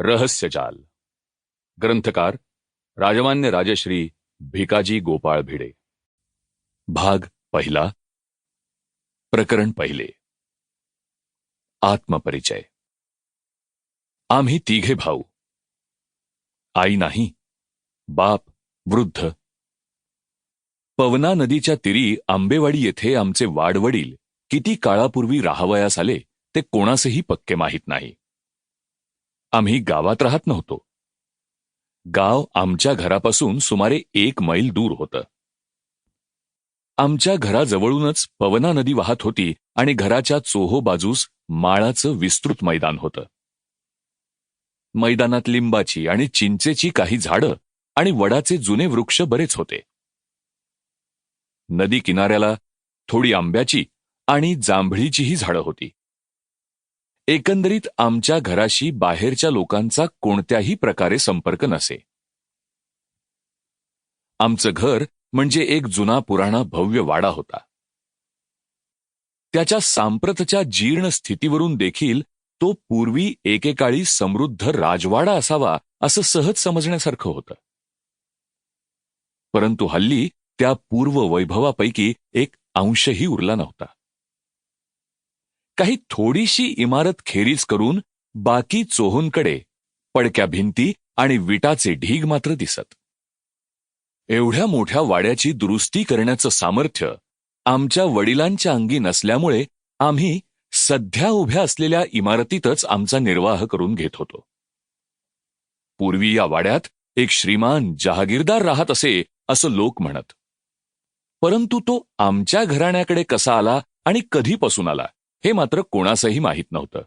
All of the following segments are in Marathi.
रहस्यजाल ग्रंथकार राजमान्य राजश्री भिकाजी गोपाळ भिडे। भाग पहिला प्रकरण पहिले। आत्मपरिचय। आम्ही तिघे भाऊ। आई नाही बाप वृद्ध। पवना नदीच्या तिरी आंबेवाडी येथे आमचे वाडवडील किती काळापूर्वी राहावयास आले ते कोणासही पक्के माहीत नाही। आम्ही गावात राहत नव्हतो. गाव आमच्या घरापासून सुमारे एक मैल दूर होतं. आमच्या घराजवळूनच पवना नदी वाहत होती आणि घराच्या चोहो बाजूस माळाचं विस्तृत मैदान होतं. मैदानात लिंबाची आणि चिंचेची काही झाडं आणि वडाचे जुने वृक्ष बरेच होते. नदी किनाऱ्याला थोडी आंब्याची आणि जांभळीचीही झाडं होती. एकंदरीत आमच्या घराशी बाहेरच्या लोकांचा कोणत्याही प्रकारे संपर्क नसे. आमचं घर म्हणजे एक जुना पुराणा भव्य वाडा होता. त्याच्या सांप्रतच्या जीर्ण स्थितीवरून देखील तो पूर्वी एकेकाळी समृद्ध राजवाडा असावा असं सहज समजण्यासारखं होतं. परंतु हल्ली त्या पूर्व वैभवापैकी एक अंशही उरला नव्हता. काही थोडीशी इमारत खेरीज करून बाकी चोहूंकडे पडक्या भिंती आणि विटाचे ढीग मात्र दिसत. एवढ्या मोठ्या वाड्याची दुरुस्ती करण्याचं सामर्थ्य आमच्या वडिलांच्या अंगी नसल्यामुळे आम्ही सध्या उभ्या असलेल्या इमारतीतच आमचा निर्वाह करून घेत होतो. पूर्वी या वाड्यात एक श्रीमान जहागीरदार राहत असे असं लोक म्हणत. परंतु तो आमच्या घराण्याकडे कसा आला आणि कधीपासून आला? हे मात्र कोणासही माहीत नव्हतं.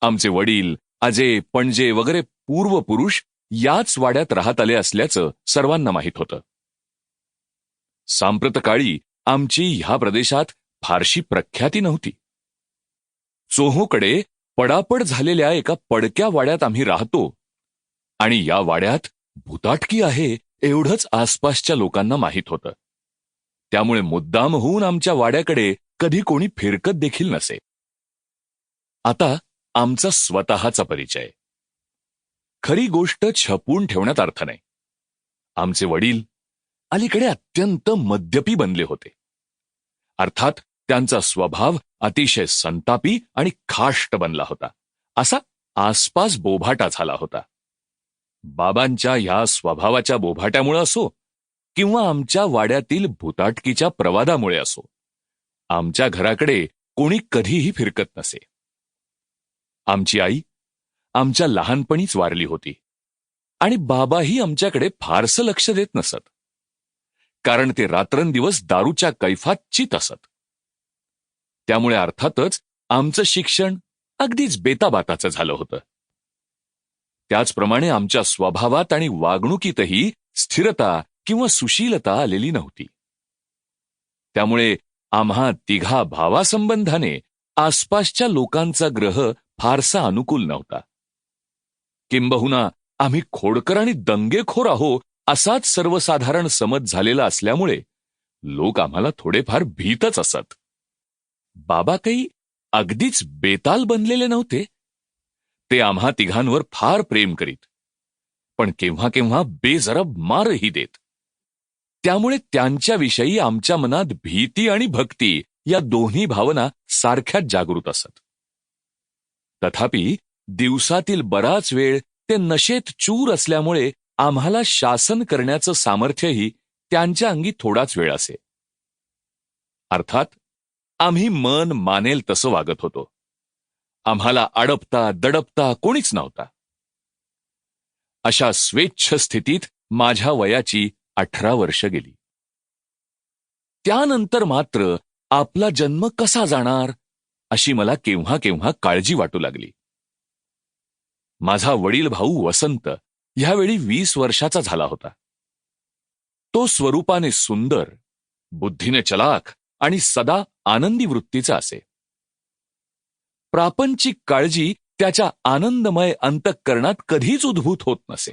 आमचे वडील आजे पणजे वगैरे पूर्व पुरुष याच वाड्यात राहत आले असल्याचं सर्वांना माहीत होतं. सांप्रतकाळी आमची ह्या प्रदेशात फारशी प्रख्याती नव्हती. चोहोकडे पडापड झालेल्या एका पडक्या वाड्यात आम्ही राहतो आणि या वाड्यात भूताटकी आहे एवढंच आसपासच्या लोकांना माहीत होतं. त्यामुळे मुद्दाम होऊन आमच्या वाड्याकडे कधी कोणी फिरकत देखील नसे. आता आमचा स्वतःचा परिचय. खरी गोष्ट छपून ठेवण्यात अर्थ नाही. आमचे वडील अलीकडे अत्यंत मद्यपी बनले होते. अर्थात त्यांचा स्वभाव अतिशय संतापी आणि खाष्ट बनला होता. असा आसपास बोभाटा झाला होता. बाबांच्या ह्या स्वभावाच्या बोभाट्यामुळे असो किंवा आमच्या वाड्यातील भूताटकीच्या प्रवादामुळे असो. आमच्या घराकडे कोणी कधीही फिरकत नसे. आमची आई आमच्या लहानपणीच वारली होती आणि बाबाही आमच्याकडे फारसं लक्ष देत नसत. कारण ते रात्रंदिवस दारूच्या कैफात चित असत. त्यामुळे अर्थातच आमचं शिक्षण अगदीच बेताबाताचं झालं होतं. त्याचप्रमाणे आमच्या स्वभावात आणि वागणुकीतही स्थिरता किंवा सुशीलता आलेली नव्हती. त्यामुळे आम्हा तिघा भावासंबंधाने आसपासच्या लोकांचा ग्रह फारसा अनुकूल नव्हता. किंबहुना आम्ही खोडकर आणि दंगेखोर आहो असाच सर्वसाधारण समज झालेला असल्यामुळे लोक आम्हाला थोडेफार भीतच असत. बाबा काही अगदीच बेताल बनलेले नव्हते? ते आम्हा तिघांवर फार प्रेम करीत. पण केव्हा केव्हा बेजरब मारही देत. त्यामुळे त्यांच्याविषयी आमच्या मनात भीती आणि भक्ती या दोन्ही भावना सारख्याच जागृत असत. तथापि दिवसातील बराच वेळ ते नशेत चूर असल्यामुळे आम्हाला शासन करण्याचं सामर्थ्यही त्यांच्या अंगी थोडाच वेळ असे. अर्थात आम्ही मन मानेल तसं वागत होतो. आम्हाला अडपता दडपता कोणीच नव्हता. अशा स्वेच्छ स्थितीत माझ्या वयाची अठरा वर्ष गेली. त्यानंतर मात्र आपला जन्म कसा जाणार अशी मला केव्हा केव्हा काळजी वाटू लागली. माझा वडील भाऊ वसंत ह्यावेळी वीस वर्षाचा झाला होता. तो स्वरूपाने सुंदर बुद्धीने चलाख आणि सदा आनंदी वृत्तीचा असे. प्रापंचिक काळजी त्याच्या आनंदमय अंतःकरणात कधीच उद्भूत होत नसे.